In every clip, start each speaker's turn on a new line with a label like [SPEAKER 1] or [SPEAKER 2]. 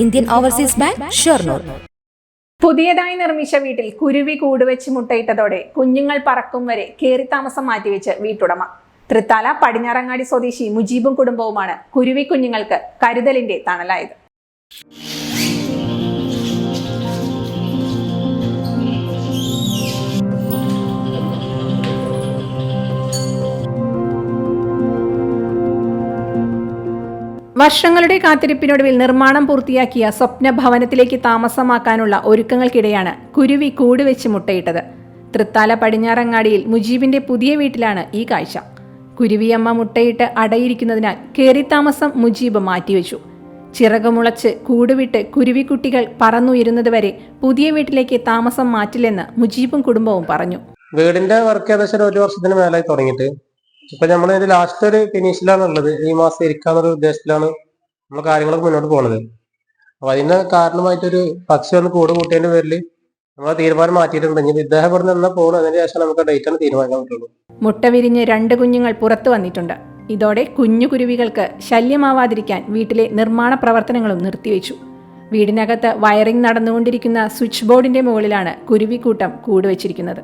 [SPEAKER 1] Indian overseas bank Shoranur.
[SPEAKER 2] പുതിയതായി നിർമ്മിച്ച വീട്ടിൽ കുരുവി കൂടുവെച്ച് മുട്ടയിട്ടതോടെ കുഞ്ഞുങ്ങൾ പറക്കും വരെ കയറി താമസം മാറ്റിവെച്ച് വീട്ടുടമ. തൃത്താല പടിഞ്ഞാറങ്ങാടി സ്വദേശി മുജീബും കുടുംബവുമാണ് കുരുവി കുഞ്ഞുങ്ങൾക്ക് കരുതലിന്റെ തണലായത്. വർഷങ്ങളുടെ കാത്തിരിപ്പിനൊടുവിൽ നിർമ്മാണം പൂർത്തിയാക്കിയ സ്വപ്ന ഭവനത്തിലേക്ക് താമസമാക്കാനുള്ള ഒരുക്കങ്ങൾക്കിടെയാണ് കുരുവി കൂടുവെച്ച് മുട്ടയിട്ടത്. തൃത്താല പടിഞ്ഞാറങ്ങാടിയിൽ മുജീബിന്റെ പുതിയ വീട്ടിലാണ് ഈ കാഴ്ച. കുരുവിയമ്മ മുട്ടയിട്ട് അടയിരിക്കുന്നതിനാൽ കേറിത്താമസം മുജീബ് മാറ്റിവെച്ചു. ചിറകുമുളച്ച് കൂടുവിട്ട് കുരുവിക്കുട്ടികൾ പറന്നുയരുന്നതുവരെ പുതിയ വീട്ടിലേക്ക് താമസം മാറ്റില്ലെന്ന് മുജീബും കുടുംബവും പറഞ്ഞു.
[SPEAKER 3] വീടിന്റെ വർക്ക് ഏകദേശം ഒരു വർഷത്തിന് മേലായി തുടങ്ങിയിട്ട്. ഇപ്പൊ നമ്മൾ ഇതിന്റെ ലാസ്റ്റ് ഒരു ഫിനിഷിലാണ് ഉള്ളത് ഈ മാസം ഇരിക്കാന്നൊരു ഉദ്ദേശത്തിലാണ് നമ്മൾ കാര്യങ്ങളൊക്കെ മുന്നോട്ട് പോണത്. അപ്പൊ അതിന് കാരണമായിട്ടൊരു പക്ഷി ഒന്ന് കൂട് കൂട്ടിയതിന്റെ പേരിൽ നമ്മൾ തീരുമാനം മാറ്റിയിട്ടുണ്ട്. ഇദ്ദേഹം പറഞ്ഞ എന്നാ പോകണം അതിന് ശേഷം നമുക്ക് ഡേറ്റ് ആണ് തീരുമാനിക്കാൻ പറ്റുള്ളൂ.
[SPEAKER 2] മുട്ട വിരിഞ്ഞ് രണ്ട് കുഞ്ഞുങ്ങൾ പുറത്തു വന്നിട്ടുണ്ട്. ഇതോടെ കുഞ്ഞു കുരുവികൾക്ക് ശല്യമാവാതിരിക്കാൻ വീട്ടിലെ നിർമ്മാണ പ്രവർത്തനങ്ങളും നിർത്തിവെച്ചു. വീടിനകത്ത് വയറിംഗ് നടന്നുകൊണ്ടിരിക്കുന്ന സ്വിച്ച് ബോർഡിന്റെ മുകളിലാണ് കുരുവിക്കൂട്ടം കൂടുവച്ചിരിക്കുന്നത്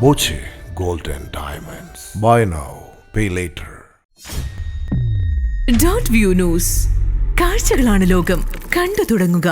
[SPEAKER 4] Boche Golden and Diamonds. Buy now, pay later.
[SPEAKER 5] Dot view news കാഴ്ചകളാണ് ലോകം കണ്ടു തുടങ്ങുക